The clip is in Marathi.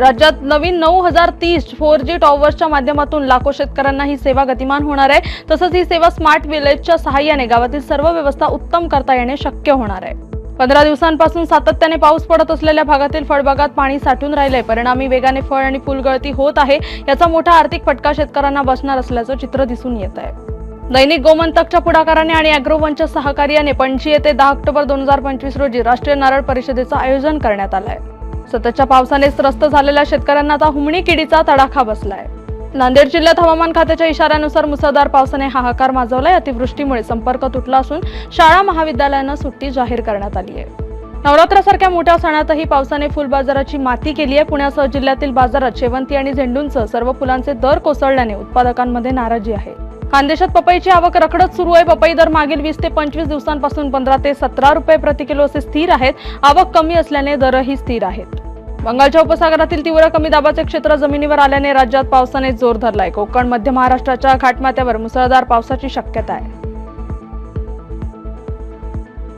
राज्यात नवीन नऊ हजार तीस फोर जी टॉवर्सच्या माध्यमातून लाखो शेतकऱ्यांना ही सेवा गतिमान होणार आहे. तसंच ही सेवा स्मार्ट विलेजच्या सहाय्याने गावातील सर्व व्यवस्था उत्तम करता येणे शक्य होणार आहे. पंधरा दिवसांपासून सातत्याने पाऊस पडत असलेल्या भागातील फळबागात पाणी साठून राहिलंय. परिणामी वेगाने फळ आणि फुलगळती होत आहे. याचा मोठा आर्थिक फटका शेतकऱ्यांना बसणार असल्याचं चित्र दिसून येत आहे. दैनिक गोमंतकच्या पुढाकाराने आणि अॅग्रोवनच्या सहकार्याने पणजी येथे दहा ऑक्टोबर दोन हजार पंचवीस रोजी राष्ट्रीय नारळ परिषदेचं आयोजन करण्यात आलं आहे सततच्या पावसाने त्रस्त झालेल्या शेतकऱ्यांना आता हुमणी किडीचा तडाखा बसलाय. नांदेड जिल्ह्यात हवामान खात्याच्या इशाऱ्यानुसार मुसळधार पावसाने हाहाकार माजवलाय. अतिवृष्टीमुळे संपर्क तुटला असून शाळा महाविद्यालयानं सुट्टी जाहीर करण्यात आली आहे. नवरात्रासारख्या मोठ्या सणातही पावसाने फुल बाजाराची माती केली आहे. पुण्यासह जिल्ह्यातील बाजारात शेवंती आणि झेंडूंसह सर्व फुलांचे दर कोसळल्याने उत्पादकांमध्ये नाराजी आहे. खानदेशात पपईची आवक रखडत सुरू आहे. पपई दर मागील वीस ते पंचवीस दिवसांपासून पंधरा ते सतरा रुपये प्रति किलो असे स्थिर आहेत. आवक कमी असल्याने दरही स्थिर आहेत. बंगालच्या उपसागरातील तीव्र कमी दाबाचे क्षेत्र जमिनीवर आल्याने राज्यात पावसाने जोर धरलाय. कोकण मध्य महाराष्ट्राच्या घाटमाथ्यावर मुसळधार पावसाची शक्यता आहे.